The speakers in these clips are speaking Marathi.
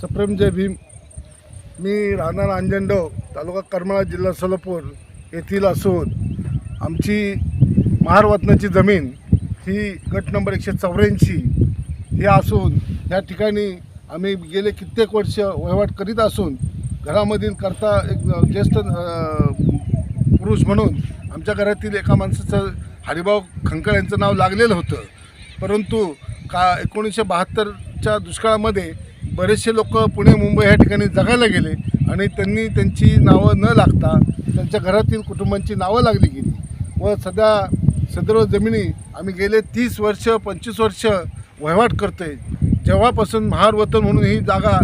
सप्रेम जय भीम. मी राहणार अंजनडव तालुका करमाळा जिल्हा सोलापूर येथील असून आमची महारवतनाची जमीन ही गट नंबर एकशे चौऱ्याऐंशी ही असून या ठिकाणी आम्ही गेले कित्येक वर्ष वहिवाट करीत असून घरामधील करता एक ज्येष्ठ पुरुष म्हणून आमच्या घरातील एका माणसाचं हरिभाऊ खंकळ यांचं नाव लागलेलं होतं. परंतु का एकोणीसशे बहात्तरच्या दुष्काळामध्ये बरेचसे लोक पुणे मुंबई ह्या ठिकाणी जगायला गेले आणि त्यांनी त्यांची नावं न लागता त्यांच्या घरातील कुटुंबांची नावं लागली गेली. व सध्या सदर जमिनी आम्ही गेले तीस वर्ष पंचवीस वर्ष वहिवाट करतो आहे जेव्हापासून महार वतन म्हणून ही जागा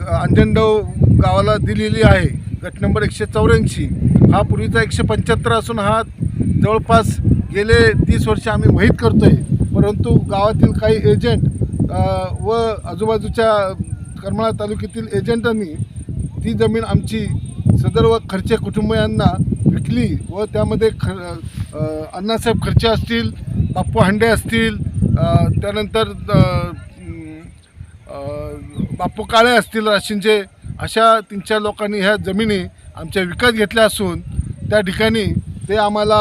ग- गावाला दिलेली आहे गट नंबर एकशे चौऱ्याऐंशी. हा पूर्वीचा एकशे पंच्याहत्तर असून हा जवळपास गेले तीस वर्ष आम्ही वहीत करतो आहे परंतु गावातील काही एजंट व आजूबाजूच्या करमाळा तालुक्यातील एजंटांनी ती जमीन आमची सदर व खर्चे कुटुंबियांना विकली व त्यामध्ये ख अण्णासाहेब खर्चे असतील बाप्पू हांडे असतील त्यानंतर बाप्पू काळे असतील राशींचे अशा तीन चार लोकांनी ह्या जमिनी आमच्या विकत घेतल्या असून त्या ठिकाणी ते आम्हाला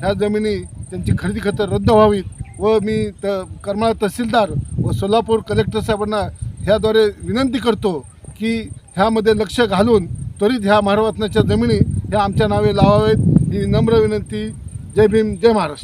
ह्या जमिनी त्यांची खरेदी खतं रद्द व्हावीत. व मी त करमाळा तहसीलदार व सोलापूर कलेक्टर साहेबांना ह्याद्वारे विनंती करतो की ह्यामध्ये लक्ष घालून त्वरित ह्या महारत्नाच्या जमिनी ह्या आमच्या नावे लावावेत ही नम्र विनंती. जय भीम जय महाराष्ट्र.